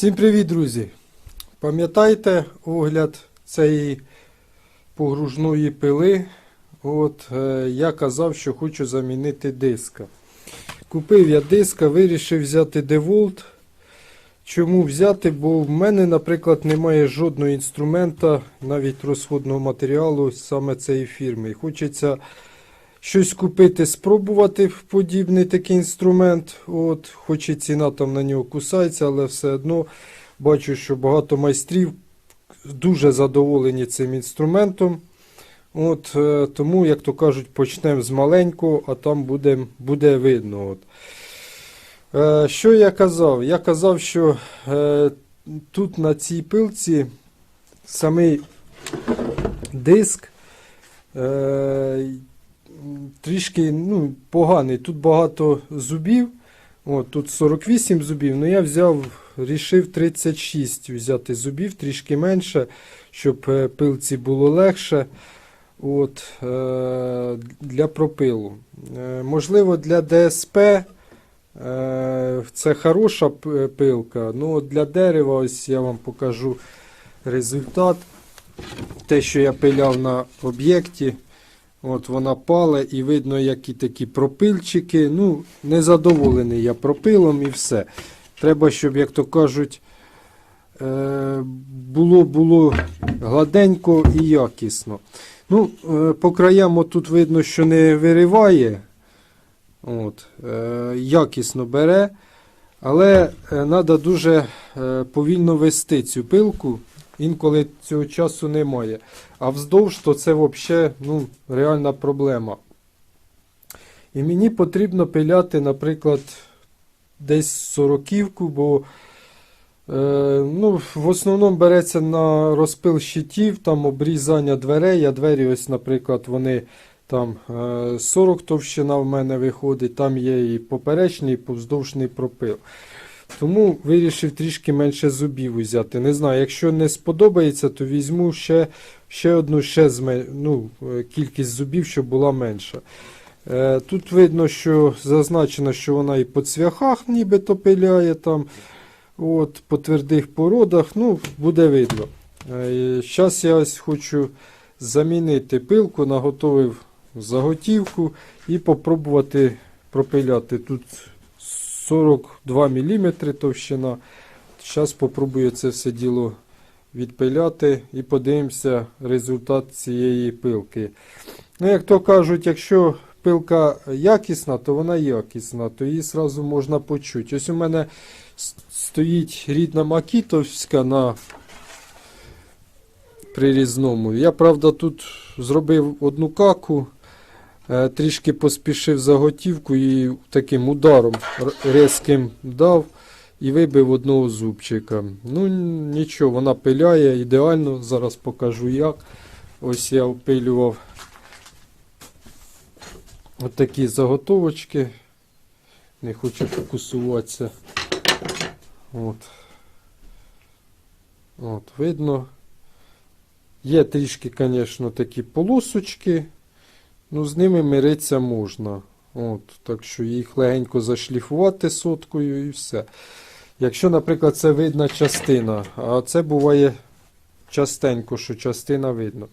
Всім привіт, друзі! Пам'ятаєте огляд цієї погружної пили? От, е, я казав, що хочу замінити диска. Купив я диска, вирішив взяти DeWalt. Чому взяти? Бо в мене, наприклад, немає жодного інструмента, навіть розходного матеріалу саме цієї фірми. Хочеться щось купити, спробувати в подібний такий інструмент. От, хоч і ціна там на нього кусається, але все одно бачу, що багато майстрів дуже задоволені цим інструментом. От, е, тому, як то кажуть, почнемо з маленького, а там буде, буде видно. От. Е, що я казав? Я казав, що е, тут на цій пилці самий диск е, трішки ну, поганий. Тут багато зубів. От, тут 48 зубів, але я взяв, рішив 36 взяти зубів, трішки менше, щоб е, пилці було легше. От, е, для пропилу. Е, можливо, для ДСП е, це хороша пилка. Ну, для дерева, ось я вам покажу результат. Те, що я пиляв на об'єкті. От вона пале і видно, які такі пропильчики. Ну, незадоволений я пропилом і все. Треба, щоб, як то кажуть, е, було, було гладенько і якісно. Ну, е, по краям отут видно, що не вириває. От, е, якісно бере. Але треба дуже повільно вести цю пилку. Інколи цього часу немає. А вздовж то це взагалі ну, реальна проблема. І мені потрібно пиляти, наприклад, десь сороківку, бо е, ну, в основному береться на розпил щитів, там обрізання дверей. А двері, ось, наприклад, вони там е, 40 товщина в мене виходить, там є і поперечний, і повздовжний пропил. Тому вирішив трішки менше зубів взяти. Не знаю, якщо не сподобається, то візьму ще, ще одну ще ну, е, кількість зубів, щоб була менша. Е, Тут видно, що зазначено, що вона і по цвяхах нібито пиляє там. От, по твердих породах, ну, буде видно. Зараз я ось хочу замінити пилку, наготовив заготівку і попробувати пропиляти. Тут 42 мм товщина. Зараз спробую це все діло відпиляти і подивимося результат цієї пилки. Ну, як то кажуть, якщо пилка якісна, то вона якісна, то її одразу можна почути. Ось у мене стоїть рідна макітовська на прирізному. Я, правда, тут зробив одну каку, трішки поспішив заготівку і таким ударом різким дав і вибив одного зубчика. Ну, нічого, вона пиляє ідеально. Зараз покажу як. Ось я впилював отакі заготовочки. Не хочу фокусуватися. От. От, видно. Є трішки, звісно, такі полосочки. Ну, з ними миритися можна. От, так що їх легенько зашліфувати соткою і все. Якщо, наприклад, це видна частина, а це буває частенько, що частина видно.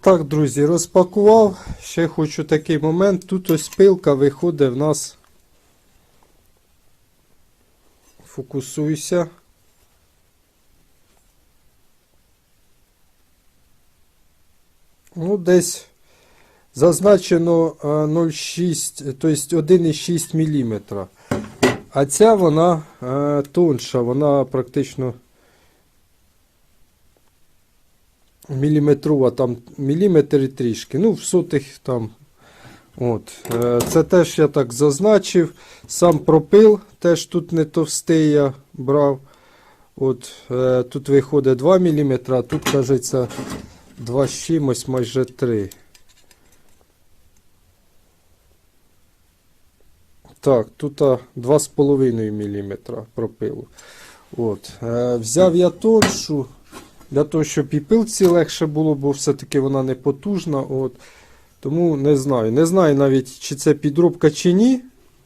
Так, друзі, розпакував. Ще хочу такий момент. Тут ось пилка виходить в нас. Фокусуйся. Ну, десь зазначено е, 0,6, тобто 1,6 мм. А ця вона е, тонша, вона практично міліметрова, там міліметр і трішки. Ну, в сотих там. От. Е, це теж я так зазначив. Сам пропил теж тут не товстий я брав. От, тут виходить 2 мм, а тут, кажеться, 2 з майже 3. Так, тут 2,5 мм пропилу. От. Е, взяв я тоншу для того, щоб і пилці легше було, бо все-таки вона не потужна. От. Тому не знаю. Не знаю навіть, чи це підробка чи ні.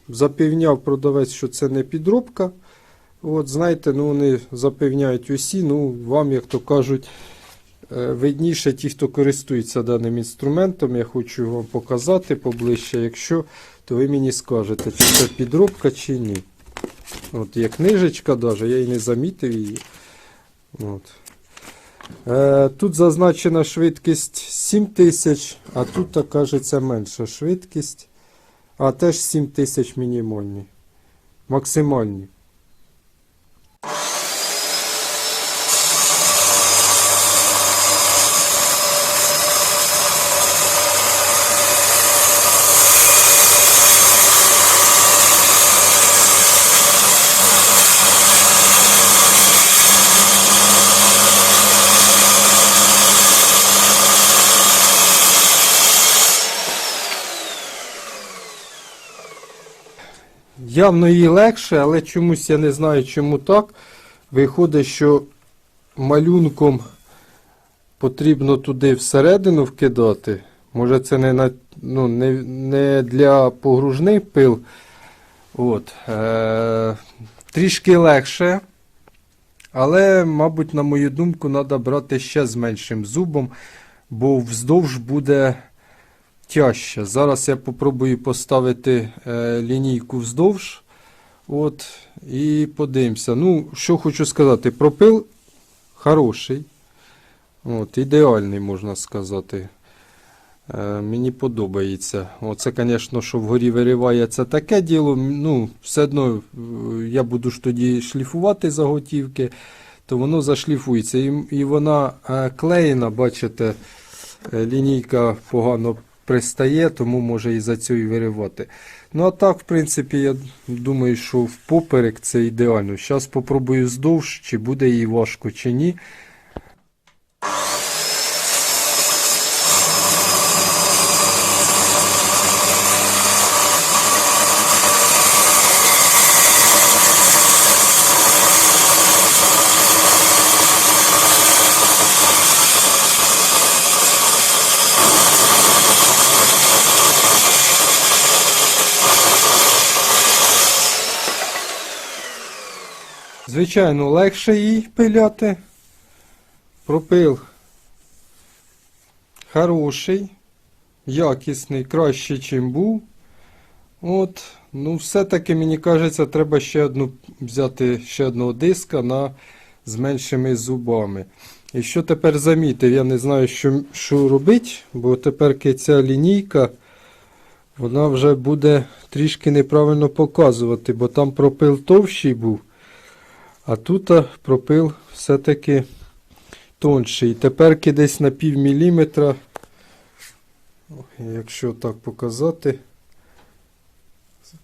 Запевняв продавець, що це не підробка. От, знаєте, ну вони запевняють усі, ну вам, як то кажуть, видніше ті, хто користується даним інструментом. Я хочу вам показати поближче. Якщо, то ви мені скажете, чи це підробка, чи ні. От є книжечка даже, я і не замітив її. От. Е, тут зазначена швидкість 7000, а тут, так кажеться, менша швидкість. А теж 7000 мінімальні. Максимальні. Явно їй легше, але чомусь я не знаю, чому так. Виходить, що малюнком потрібно туди всередину вкидати. Може, це не, на, ну, не, не для погружних пил. От. Е, трішки легше. Але, мабуть, на мою думку, треба брати ще з меншим зубом, бо вздовж буде тяжче. Зараз я попробую поставити е, лінійку вздовж. От, і подивимося. Ну, що хочу сказати, пропил хороший. От, ідеальний, можна сказати. Е, мені подобається. Оце, звісно, що вгорі вириває це таке діло. Ну, все одно е, я буду ж тоді шліфувати заготівки, то воно зашліфується. І, і вона е, клеєна, бачите, лінійка погано пристає, тому може і за цю і виривати. Ну, а так, в принципі, я думаю, що впоперек це ідеально. Зараз спробую здовж, чи буде їй важко, чи ні. Звичайно, легше їй пиляти. Пропил хороший, якісний, кращий, чим був. От, ну, все-таки, мені кажеться, треба ще одну взяти ще одного диска на, з меншими зубами. І що тепер замітив, я не знаю, що, що робити, бо тепер ця лінійка, вона вже буде трішки неправильно показувати, бо там пропил товщий був. А тут пропил все-таки тонший. Тепер десь на пів міліметра, якщо так показати,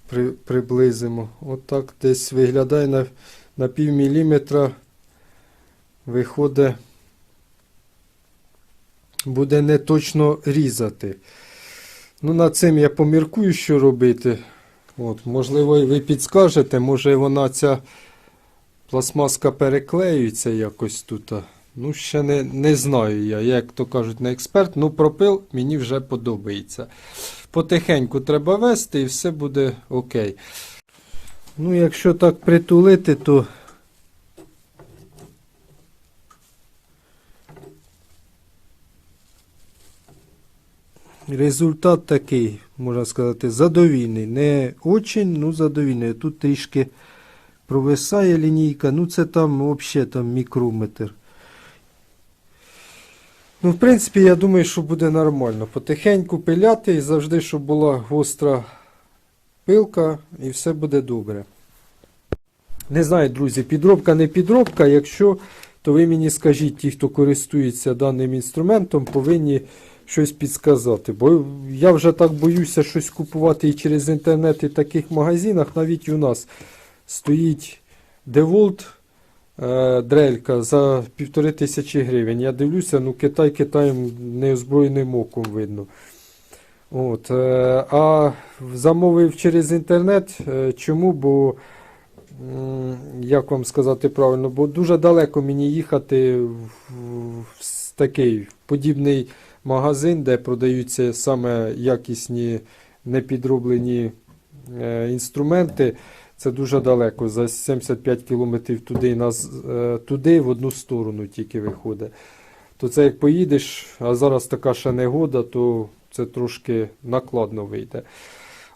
при, приблизимо. Отак десь виглядає на, на пів міліметра, виходить, буде не точно різати. Ну, над цим я поміркую, що робити. От, можливо, ви підскажете, може вона ця пластмаска переклеюється якось тут. Ну, ще не, не знаю я, як то кажуть, не експерт. Ну, пропил мені вже подобається. Потихеньку треба вести і все буде окей. Ну, якщо так притулити, то. Результат такий, можна сказати, задовільний. Не очень, ну задовільний. Тут трішки провисає лінійка, ну це там взагалі там мікрометр. Ну, в принципі, я думаю, що буде нормально. Потихеньку пиляти і завжди, щоб була гостра пилка, і все буде добре. Не знаю, друзі, підробка не підробка. Якщо, то ви мені скажіть, ті, хто користується даним інструментом, повинні щось підсказати. Бо я вже так боюся щось купувати і через інтернет, і в таких магазинах, навіть у нас стоїть DeWalt е, дрелька за півтори тисячі гривень. Я дивлюся, ну Китай Китаєм неозброєним оком видно. От, е, а замовив через інтернет. Е, чому? Бо, як вам сказати правильно, бо дуже далеко мені їхати в, такий подібний магазин, де продаються саме якісні непідроблені інструменти. Це дуже далеко. За 75 кілометрів туди, е, туди в одну сторону тільки виходить. То це як поїдеш, а зараз така ще негода, то це трошки накладно вийде.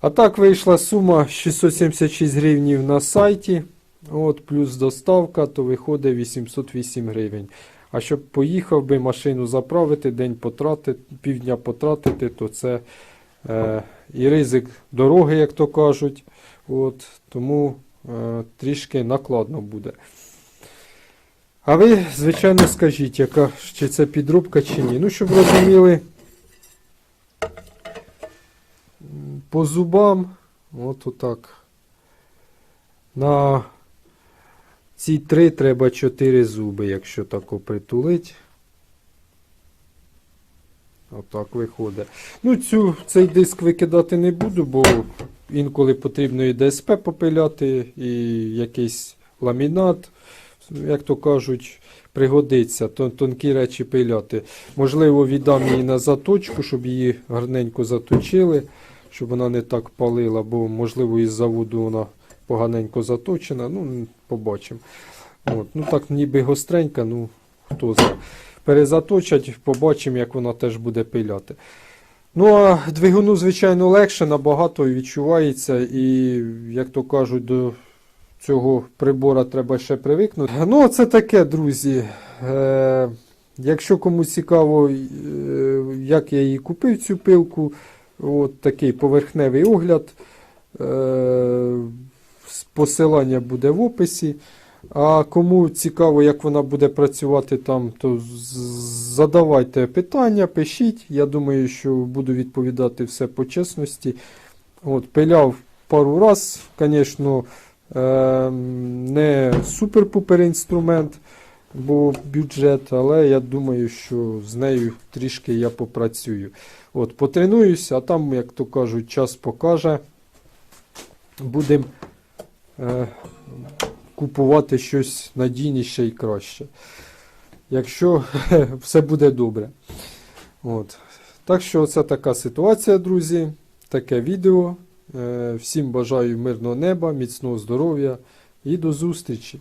А так вийшла сума 676 гривнів на сайті. От, плюс доставка, то виходить 808 гривень. А щоб поїхав би машину заправити, день потратити, півдня потратити, то це е, і ризик дороги, як то кажуть. От, тому е, трішки накладно буде. А ви, звичайно, скажіть, яка, чи це підробка, чи ні. Ну, щоб розуміли, по зубам, от отак. На ці три треба чотири зуби, якщо так опритулить. Отак виходить. Ну, цю, цей диск викидати не буду, бо інколи потрібно і ДСП попиляти, і якийсь ламінат, як то кажуть, пригодиться тон- тонкі речі пиляти. Можливо, віддам її на заточку, щоб її гарненько заточили, щоб вона не так палила, бо, можливо, із заводу вона поганенько заточена. Ну, побачимо. От. Ну так ніби гостренька, ну хто знає. Перезаточать, побачимо, як вона теж буде пиляти. Ну, а двигуну, звичайно, легше, набагато відчувається, і, як то кажуть, до цього прибора треба ще привикнути. Ну, це таке, друзі. Е, якщо комусь цікаво, е, як я її купив, цю пилку, от такий поверхневий огляд. Е, посилання буде в описі. А кому цікаво, як вона буде працювати там, то задавайте питання, пишіть. Я думаю, що буду відповідати все по чесності. От, пиляв пару раз, звісно, ем, не супер-пупер інструмент, бо бюджет, але я думаю, що з нею трішки я попрацюю. От, потренуюся, а там, як то кажуть, час покаже. Будемо е, купувати щось надійніше і краще. Якщо все буде добре. От. Так що це така ситуація, друзі. Таке відео. Е, Всім бажаю мирного неба, міцного здоров'я і до зустрічі!